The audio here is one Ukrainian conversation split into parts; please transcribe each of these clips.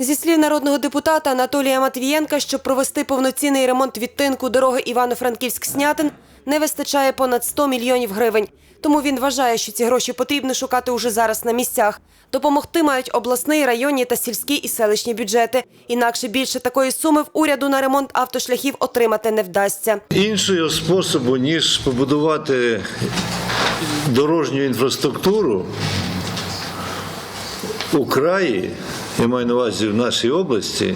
Зі слів народного депутата Анатолія Матвієнка, щоб провести повноцінний ремонт відтинку дороги Івано-Франківськ-Снятин, не вистачає понад 100 мільйонів гривень. Тому він вважає, що ці гроші потрібно шукати уже зараз на місцях. Допомогти мають обласний, районні та сільські і селищні бюджети. Інакше більше такої суми в уряду на ремонт автошляхів отримати не вдасться. Іншого способу, ніж побудувати дорожню інфраструктуру у краї, я маю на увазі в нашій області,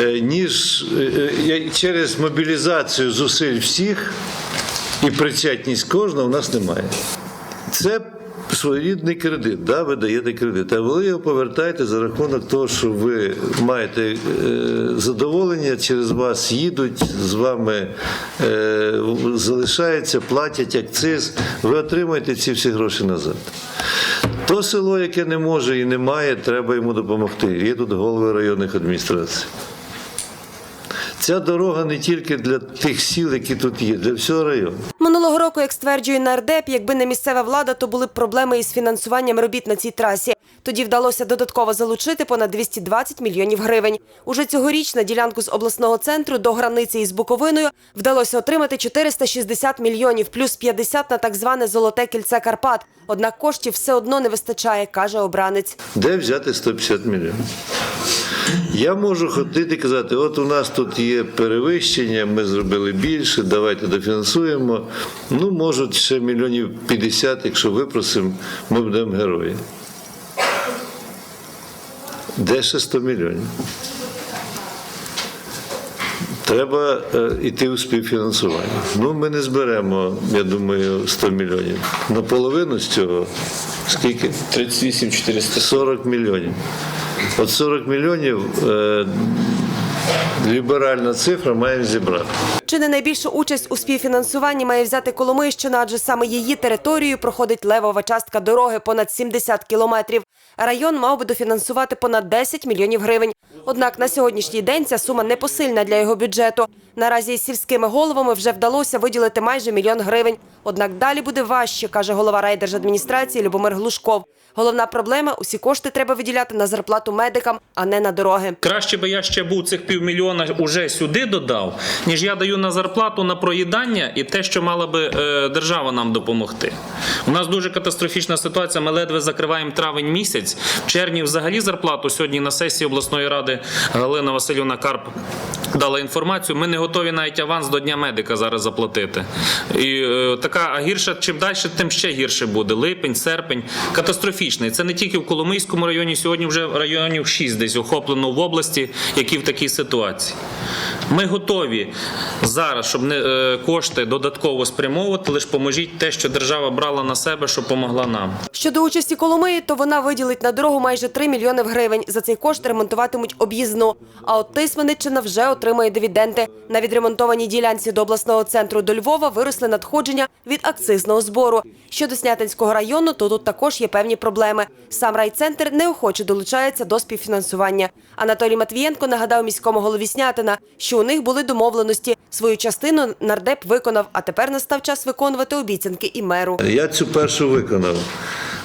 е, ніж е, е, через мобілізацію зусиль всіх і причетність кожного в нас немає. Це своєрідний кредит, да, ви даєте кредит, а ви його повертаєте за рахунок того, що ви маєте задоволення, через вас їдуть, з вами залишаються, платять акциз, ви отримаєте ці всі гроші назад. То село, яке не може і не має, треба йому допомогти. Є тут голови районних адміністрацій. Ця дорога не тільки для тих сіл, які тут є, для всього району. Минулого року, як стверджує нардеп, якби не місцева влада, то були б проблеми із фінансуванням робіт на цій трасі. Тоді вдалося додатково залучити понад 220 мільйонів гривень. Уже цьогоріч на ділянку з обласного центру до границі із Буковиною вдалося отримати 460 мільйонів, плюс 50 на так зване золоте кільце Карпат. Однак коштів все одно не вистачає, каже обранець. Де взяти 150 мільйонів? Я можу ходити казати, от у нас тут є перевищення, ми зробили більше, давайте дофінансуємо. Ну, можуть ще мільйонів 50, якщо випросимо, ми будемо герої. Де 100 мільйонів? Треба е, йти у співфінансування. Ну, ми не зберемо, я думаю, 100 мільйонів. Наполовину з цього скільки? 38 400. 40 мільйонів. От 40 мільйонів е, ліберальна цифра маємо зібрати. Чи не найбільшу участь у співфінансуванні має взяти Коломийщина, адже саме її територією проходить левова частка дороги понад 70 кілометрів. Район мав би дофінансувати понад 10 мільйонів гривень. Однак на сьогоднішній день ця сума непосильна для його бюджету. Наразі із сільськими головами вже вдалося виділити майже мільйон гривень. Однак далі буде важче, каже голова райдержадміністрації Любомир Глушков. Головна проблема – усі кошти треба виділяти на зарплату медикам, а не на дороги. Краще би я ще був цих півмільйона уже сюди додав, ніж я даю на зарплату на проїдання і те, що мала би е, держава нам допомогти. У нас дуже катастрофічна ситуація. Ми ледве закриваємо травень місяць. В червні взагалі зарплату сьогодні на сесії обласної ради Галина Васильівна Карп дала інформацію. Ми не готові навіть аванс до дня медика зараз заплатити. І е, така а гірша, чим далі, тим ще гірше буде. Липень, серпень, катастрофічний. Це не тільки в Коломийському районі. Сьогодні вже районів 6 десь охоплено в області, які в такій ситуації. Ми готові зараз, щоб не е, кошти додатково спрямовувати, лише поможіть те, що держава брала на себе, щоб допомогла нам. Щодо участі Коломиї, то вона виділить на дорогу майже 3 мільйони гривень. За цей кошт ремонтуватимуть об'їзну. А от Тисмениччина вже отримає дивіденди. На відремонтованій ділянці до обласного центру до Львова виросли надходження від акцизного збору. Щодо Снятинського району, то тут також є певні проблеми. Сам райцентр неохоче долучається до співфінансування. Анатолій Матвієнко нагадав міському голові Снятина, що у них були домовленості. Свою частину нардеп виконав, а тепер настав час виконувати обіцянки і меру. Я цю першу виконав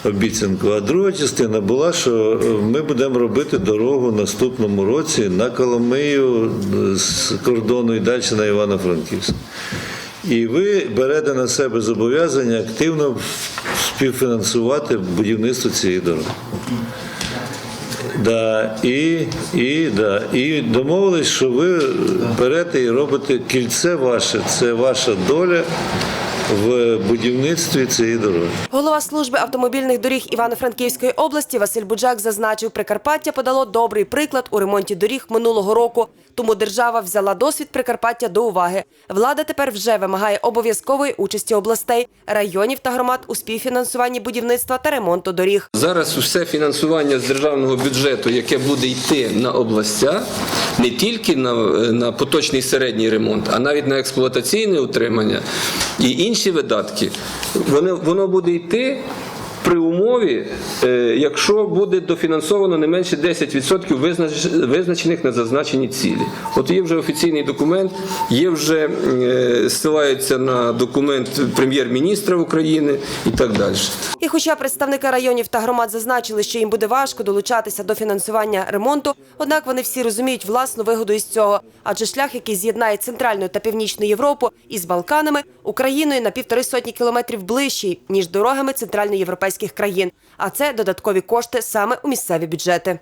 обіцянку, а друга частина була, що е, ми будемо робити дорогу наступному році на Коломию з кордону і далі на Івано-Франківськ. І ви берете на себе зобов'язання активно співфінансувати будівництво цієї дороги. Да, і, і, да, і домовились, що ви берете і робите кільце ваше, це ваша доля в будівництві цієї дороги. Голова служби автомобільних доріг Івано-Франківської області Василь Буджак зазначив, Прикарпаття подало добрий приклад у ремонті доріг минулого року. Тому держава взяла досвід Прикарпаття до уваги. Влада тепер вже вимагає обов'язкової участі областей, районів та громад у співфінансуванні будівництва та ремонту доріг. Зараз все фінансування з державного бюджету, яке буде йти на областя, не тільки на, на поточний середній ремонт, а навіть на експлуатаційне утримання і інші видатки, воно, воно буде йти при умові, е, якщо буде дофінансовано не менше 10% визнач- визначених на зазначені цілі. От є вже офіційний документ, є вже е, ссилається на документ прем'єр-міністра України і так далі. І хоча представники районів та громад зазначили, що їм буде важко долучатися до фінансування ремонту, однак вони всі розуміють власну вигоду із цього. Адже шлях, який з'єднає центральну та північну Європу із Балканами, Україною на півтори сотні кілометрів ближчий ніж дорогами центральноєвропейських країн. А це додаткові кошти саме у місцеві бюджети.